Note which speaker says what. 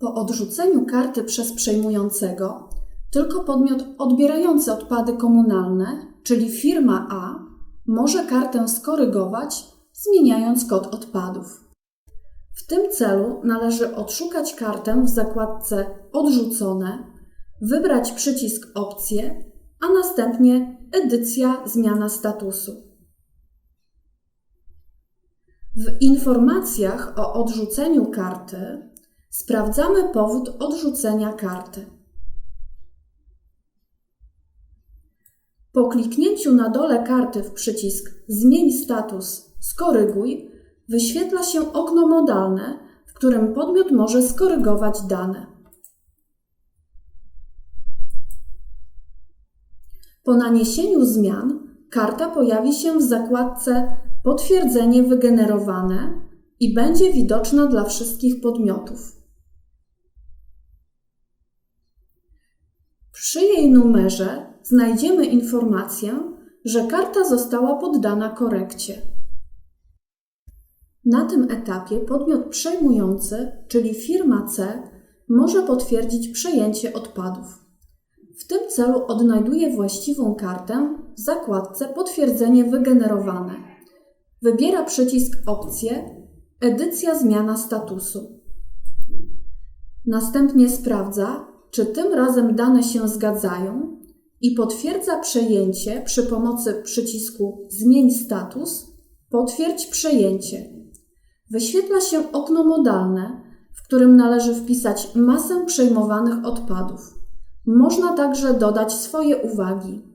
Speaker 1: Po odrzuceniu karty przez przejmującego, tylko podmiot odbierający odpady komunalne, czyli firma A, może kartę skorygować, zmieniając kod odpadów. W tym celu należy odszukać kartę w zakładce Odrzucone, wybrać przycisk Opcje, a następnie Edycja Zmiana statusu. W informacjach o odrzuceniu karty sprawdzamy powód odrzucenia karty. Po kliknięciu na dole karty w przycisk Zmień status, skoryguj, wyświetla się okno modalne, w którym podmiot może skorygować dane. Po naniesieniu zmian karta pojawi się w zakładce Potwierdzenie wygenerowane i będzie widoczna dla wszystkich podmiotów. Przy jej numerze znajdziemy informację, że karta została poddana korekcie. Na tym etapie podmiot przejmujący, czyli firma C, może potwierdzić przejęcie odpadów. W tym celu odnajduje właściwą kartę w zakładce Potwierdzenie wygenerowane. Wybiera przycisk Opcje Edycja zmiana statusu. Następnie sprawdza, czy tym razem dane się zgadzają i potwierdza przejęcie przy pomocy przycisku Zmień status, potwierdź przejęcie. Wyświetla się okno modalne, w którym należy wpisać masę przejmowanych odpadów. Można także dodać swoje uwagi.